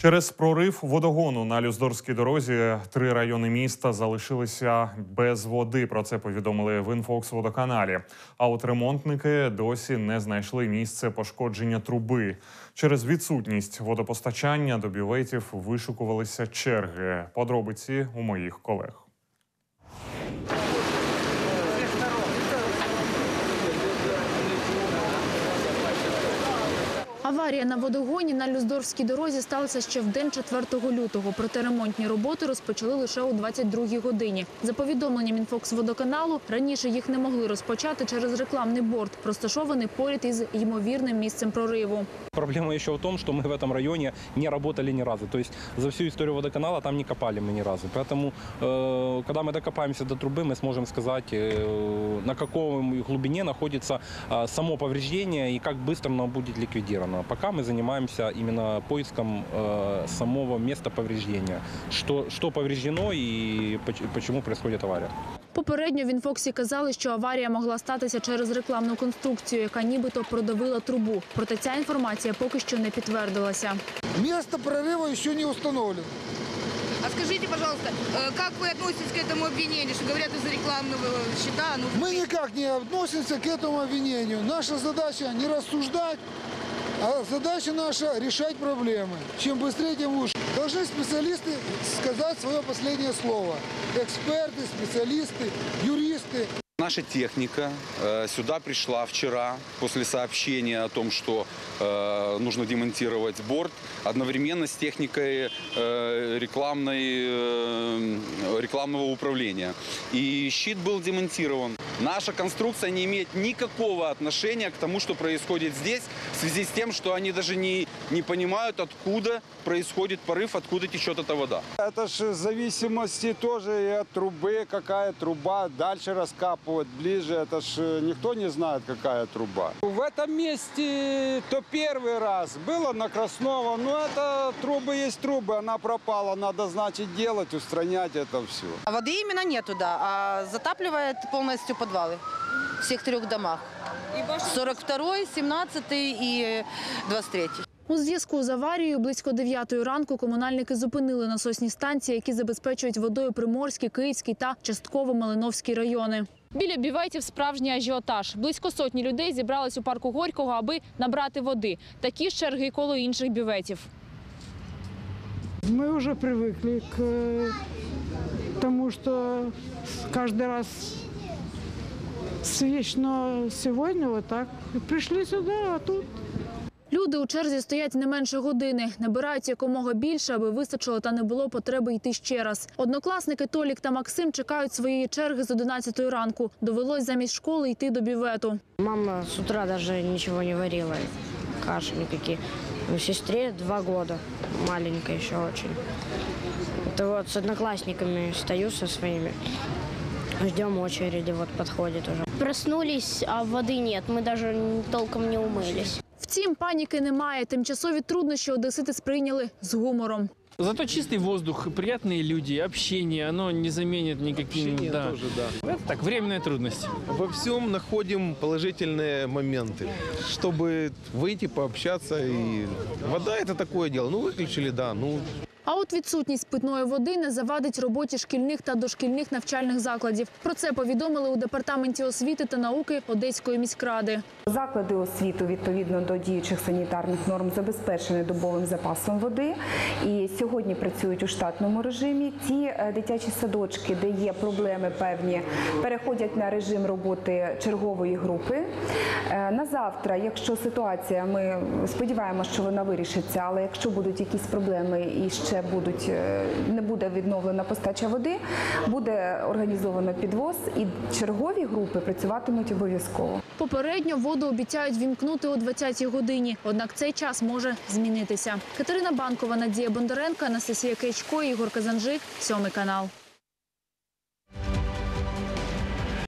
Через прорив водогону на Люздорській дорозі три райони міста залишилися без води. Про це повідомили в інфокс-водоканалі. А от ремонтники досі не знайшли місце пошкодження труби. Через відсутність водопостачання до бюветів вишукувалися черги. Подробиці у моїх колег. Аварія на водогоні на Люздорфській дорозі сталася ще в день 4 лютого. Проте ремонтні роботи розпочали лише о 22 годині. За повідомленням інфокс-водоканалу, раніше їх не могли розпочати через рекламний борт, розташований поряд із ймовірним місцем прориву. Проблема еще в том, что мы в этом районе не работали ни разу. То есть за всю историю водоканала там не копали мы ни разу. Поэтому, э, когда мы докопаемся до трубы, мы сможем сказать, э, на какой глубине находится э, само повреждение и как быстро оно будет ликвидировано. Пока мы занимаемся именно поиском э, самого места повреждения. Что, что повреждено и поч- почему происходит авария. Попередньо в інфоксі казали, що аварія могла статися через рекламну конструкцію, яка нібито продавила трубу. Проте ця інформація поки що не підтвердилася. Место прорыва еще не установлено. А скажите, пожалуйста, э, как вы относитесь к этому обвинению, что говорят из-за рекламного щита? Ну, Мы никак не относимся к этому обвинению. Наша задача не рассуждать, а задача наша решать проблемы. Чем быстрее, тем лучше. Должны специалисты сказать свое последнее слово. Эксперты, специалисты, юристы. Наша техника э, сюда пришла вчера после сообщения о том, что э, нужно демонтировать борт, одновременно с техникой э, рекламной, э, рекламного управления. И щит был демонтирован. Наша конструкция не имеет никакого отношения к тому, что происходит здесь, в связи с тем, что они даже не, не понимают, откуда происходит порыв, откуда течет эта вода. Это же в зависимости тоже и от трубы, какая труба, дальше раскапывать, ближе, это ж никто не знает, какая труба. В этом месте то первый раз было на Краснова, но это трубы есть трубы, она пропала, надо, значит, делать, устранять это все. А воды именно нету, да, а затапливает полностью подвалы всех трех домах. 42-й, 17-й и 23-й. У зв'язку з аварією близько 9 ранку комунальники зупинили насосні станції, які забезпечують водою Приморський, Київський та частково Малиновський райони. Біля бюветів справжній ажіотаж. Близько сотні людей зібрались у парку Горького, аби набрати води. Такі ж черги і коло інших бюветів. Мы уже привыкли к э, тому, что каждый раз свеч, но сегодня вот так. Пришли сюда, а тут Люди у черзі стоять не менше години, набирають якомога більше, аби вистачило та не було потреби йти ще раз. Однокласники Толік та Максим чекають своєї черги з 11 ранку. Довелось замість школи йти до бювету. Мама с утра даже ничего не варила, каши никакие. У сестре два года, маленькая еще очень. Это вот с одноклассниками стою со своими, ждем очереди, вот подходит уже. Проснулись, а воды нет. Мы даже толком не умылись. Втім, паніки немає. Тимчасові труднощі одесити сприйняли з гумором. Зато чистый воздух, приятные люди, общение, оно не заменит никаким... Общение да. тоже, да. Это так, временная трудность. Во всем находим положительные моменты, чтобы выйти, пообщаться. И вода это такое дело. Ну, выключили, да. Ну, А от відсутність питної води не завадить роботі шкільних та дошкільних навчальних закладів. Про це повідомили у департаменті освіти та науки Одеської міськради. Заклади освіти відповідно до діючих санітарних норм забезпечені добовим запасом води і сьогодні працюють у штатному режимі. Ті е, дитячі садочки, де є проблеми певні, переходять на режим роботи чергової групи. Е, На завтра, якщо ситуація, ми сподіваємося, що вона вирішиться, але якщо будуть якісь проблеми і ще будуть е, не буде відновлена постача води, буде організовано підвоз і чергові групи працюватимуть обов'язково. Попередньо воду обіцяють вімкнути о 20-й годині. Однак цей час може змінитися. Катерина Банкова, Надія Бондаренко, Анастасія Кечко, Ігор Казанжик, сьомий канал.